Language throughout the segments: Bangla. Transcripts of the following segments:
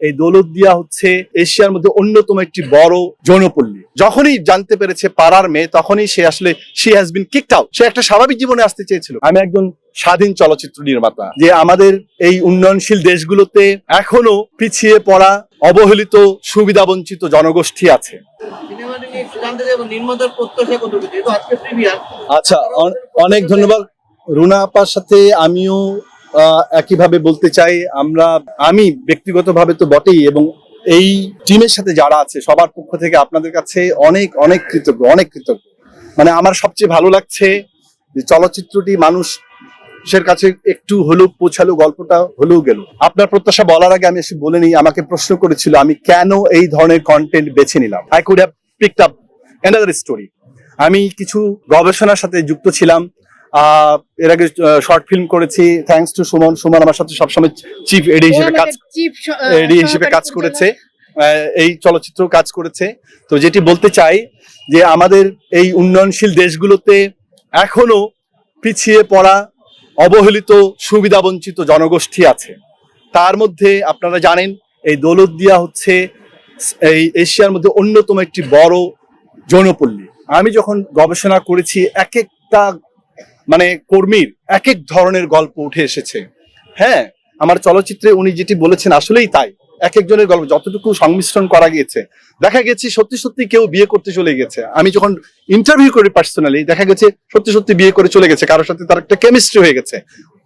এই দৌলতদিয়া হচ্ছে এশিয়ার মধ্যে অন্যতম একটি বড় যৌনপল্লী যখনই জানতে পেরেছে পাড়ার মেয়ে তখনই সে আসলে সে হ্যাজ বিন কিকড আউট সে একটা স্বাভাবিক জীবনে আসতে চেয়েছিল। আমি একজন স্বাধীন চলচ্চিত্র নির্মাতা। যে আমাদের এই উন্নয়নশীল দেশগুলোতে এখনও পিছিয়ে পড়া অবহেলিত সুবিধাবঞ্চিত জনগোষ্ঠী আছে। আচ্ছা অনেক ধন্যবাদ। রুনা আপার সাথে আমিও একইভাবে বলতে চাই, আমরা, আমি ব্যক্তিগতভাবে তো বটেই এবং এই টিমের সাথে যারা আছে, সবার পক্ষ থেকে আপনাদের কাছে অনেক অনেক কৃতজ্ঞ অনেক কৃতজ্ঞ। মানে আমার সবচেয়ে ভালো লাগছে যে চলচ্চিত্রটি মানুষের কাছে একটু হলেও পৌঁছালো, গল্পটা হলেও গেল। আপনার প্রত্যাশা বলার আগে আমি এসে বলে নিই, আমাকে প্রশ্ন করেছিল, আমি কেন এই ধরনের কন্টেন্ট বেছে নিলাম? I could have picked up another story আমি কিছু গবেষণার সাথে যুক্ত ছিলাম এর আগে শর্ট ফিল্ম করেছি। Thanks to Suman. সুমন আমার সাথে সবসময় চিফ এডি হিসেবে কাজ এডি হিসেবে কাজ করেছে। এই চলচ্চিত্র কাজ করেছে। তো যেটি বলতে চাই যে আমাদের এই উন্নয়নশীল দেশগুলোতে এখনও পিছিয়ে পড়া অবহেলিত সুবিধাবঞ্চিত জনগোষ্ঠী আছে। তার মধ্যে আপনারা জানেন এই দৌলতদিয়া হচ্ছে এই এশিয়ার মধ্যে অন্যতম একটি বড় যৌনপল্লী আমি যখন গবেষণা করেছি এক একটা মানে কর্মীর এক এক ধরনের গল্প উঠে এসেছে। হ্যাঁ আমার চলচ্চিত্রে উনি যেটি বলেছেন আসলেই তাই। এক একজনের গল্প, যতটুকু সংমিশ্রণ করা গিয়েছে, দেখা গেছে সত্যি সত্যি কেউ বিয়ে করতে চলে গেছে। আমি যখন ইন্টারভিউ করি পার্সোনালি দেখা গেছে সত্যি সত্যি বিয়ে করে চলে গেছে, কারোর সাথে তার একটা কেমিস্ট্রি হয়ে গেছে।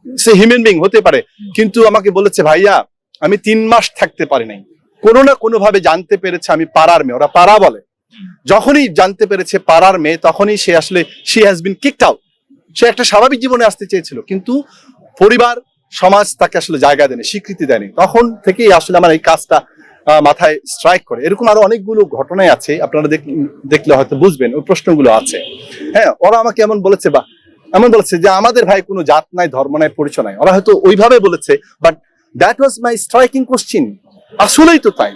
সে হিউম্যান বিং হতে পারে, কিন্তু আমাকে বলেছে, ভাইয়া, আমি তিন মাস থাকতে পারি নাই। কোনো না কোনো ভাবে জানতে পেরেছে আমি পাড়ার মেয়ে। ওরা পাড়া বলে। যখনই জানতে পেরেছে পাড়ার মেয়ে, তখনই সে আসলে she has been kicked out সে একটা স্বাভাবিক জীবনে আসতে চেয়েছিল, কিন্তু পরিবার, সমাজ তাকে আসলে জায়গা দেয়নি, স্বীকৃতি দেয়নি। তখন থেকেই আসলে আমার এই কাজটা মাথায় স্ট্রাইক করে। এরকম আরও অনেকগুলো ঘটনাই আছে, আপনারা দেখলে হয়তো বুঝবেন, ওই প্রশ্নগুলো আছে। হ্যাঁ ওরা আমাকে এমন বলেছে বা, এমন বলেছে যে আমাদের ভাই কোনো জাত নাই, ধর্ম নাই, পরিচয় নাই। ওরা হয়তো ওইভাবে বলেছে but that was my striking question আসলেই তো তাই।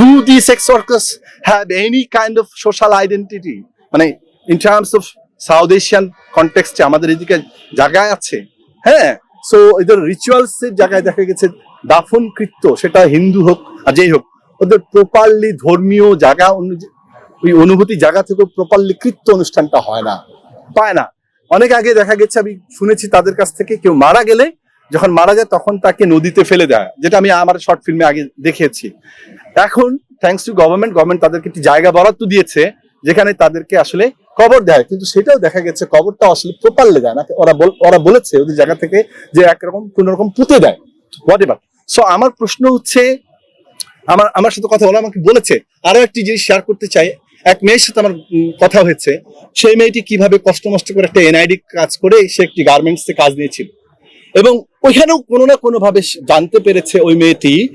Do the sex workers have any kind of social identity মানে in terms of South Asian কনটেক্সটে আমাদের এদিকে জায়গায় আছে। হ্যাঁ সো এদের রিচুয়ালস এর জায়গায় দেখা গেছে, দাফন কৃত্য, সেটা হিন্দু হোক আর যেই হোক, ওদের প্রপারলি ধর্মীয় জায়গা ওই অনুভূতি জায়গা থেকে প্রপারলি কৃত্য অনুষ্ঠানটা হয় না, পায় না। অনেক আগে দেখা গেছে, আমি শুনেছি তাদের কাছ থেকে, কেউ মারা গেলে, যখন মারা যায়, তখন তাকে নদীতে ফেলে দেয়, যেটা আমি আমার শর্ট ফিল্মে আগে দেখেছি এখন থ্যাঙ্কস টু গভর্নমেন্ট গভর্নমেন্ট তাদেরকে একটি জায়গা বরাদ্দ দিয়েছে যেখানে তাদেরকে আসলে কবর দেয়। কিন্তু সেটাও দেখা গেছে কবরটা আসলে প্রপারলে দেয় না। ওরা ওরা বলেছে ওদের জায়গা থেকে যে একরকম, কোন রকম পুঁতে দেয়। সো আমার প্রশ্ন হচ্ছে, আমার আমার সাথে কথা বলে আমাকে বলেছে, আরও একটি জিনিস শেয়ার করতে চাই। এক মেয়ের সাথে আমার কথা হয়েছে। সেই মেয়েটি কীভাবে কষ্ট মষ্ট করে একটা এনআইডি কাজ করে, সে একটি গার্মেন্টস কাজ নিয়েছিল। এবং ওইখানেও কোনো না কোনোভাবে জানতে পেরেছে ওই মেয়েটি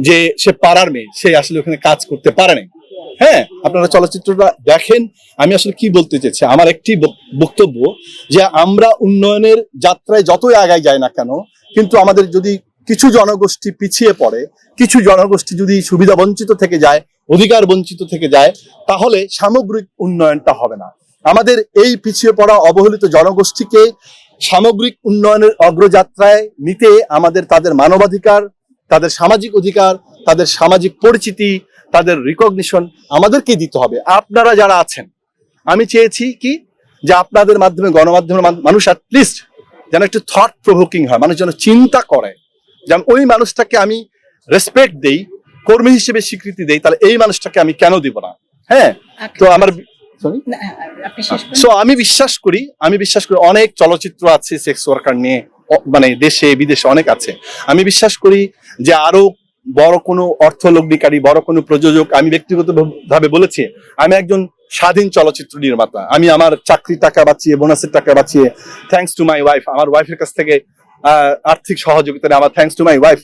যে সে পাড়ার মেয়ে, সে আসলে ওখানে কাজ করতে পারে নাই। হ্যাঁ আপনারা চলচ্চিত্রটা দেখেন। আমি আসলে কি বলতে চাইছি, আমার একটি বক- বক্তব্য যে আমরা উন্নয়নের যাত্রায় যতই আগায় যাই না কেন, কিন্তু আমাদের যদি কিছু জনগোষ্ঠী পিছিয়ে পড়ে, কিছু জনগোষ্ঠী যদি সুবিধা বঞ্চিত থেকে যায়, অধিকার বঞ্চিত থেকে যায়, তাহলে সামগ্রিক উন্নয়নটা হবে না। আমাদের এই পিছিয়ে পড়া অবহেলিত জনগোষ্ঠীকে সামগ্রিক উন্নয়নের অগ্রযাত্রায় নিতে আমাদের তাদের মানবাধিকার, তাদের সামাজিক অধিকার, তাদের সামাজিক পরিচিতি তাদের রিকগনিশন আমাদেরকে দিতে হবে। আপনারা যারা আছেন আমি চেয়েছি কি যে আপনাদের মাধ্যমে গণমাধ্যমের মানুষ অ্যাটলিস্ট যেন একটু থট প্রভোকিং হয় মানুষ যেন চিন্তা করে। যেমন ওই মানুষটাকে আমি রেসপেক্ট দেই কর্মী হিসেবে স্বীকৃতি দেই তাহলে এই মানুষটাকে আমি কেন দিব না? হ্যাঁ? তো আমার। সো আমি বিশ্বাস করি আমি বিশ্বাস করি অনেক চলচ্চিত্র আছে সেক্স ওয়ার্কার নিয়ে মানে দেশে বিদেশে অনেক আছে। আমি বিশ্বাস করি যে আরও বড় কোনো অর্থলগ্নিকারী, বড় কোনো প্রযোজক আমি ব্যক্তিগত ভাবে বলেছি, আমি একজন স্বাধীন চলচ্চিত্র নির্মাতা। আমি আমার চাকরি টাকা বাঁচিয়ে, বোনাসের টাকা বাঁচিয়ে থ্যাঙ্কস টু মাই ওয়াইফ আমার ওয়াইফের কাছ থেকে আর্থিক সহযোগিতা আমার থ্যাঙ্কস টু মাই ওয়াইফ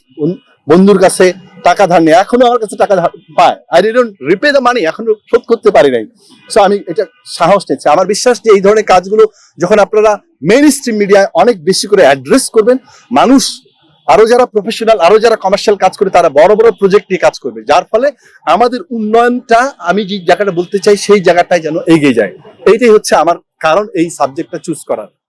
বন্ধুর কাছে টাকা ধার নিয়ে, এখনও আমার কাছে টাকা পায়। I didn't repay the money এখনও শোধ করতে পারি নাই। সো আমি এটা সাহস নিচ্ছি। আমার বিশ্বাস যে এই ধরনের কাজগুলো যখন আপনারা মেইন স্ট্রিম মিডিয়ায় অনেক বেশি করে অ্যাড্রেস করবেন, মানুষ আরও যারা প্রফেশনাল আরও যারা কমার্শিয়াল কাজ করে, তারা বড় বড় প্রজেক্ট নিয়ে কাজ করবে। যার ফলে আমাদের উন্নয়নটা, আমি যে জায়গাটা বলতে চাই, সেই জায়গাটাই যেন এগিয়ে যায়। এইটাই হচ্ছে আমার কারণ এই সাবজেক্টটা চুজ করার।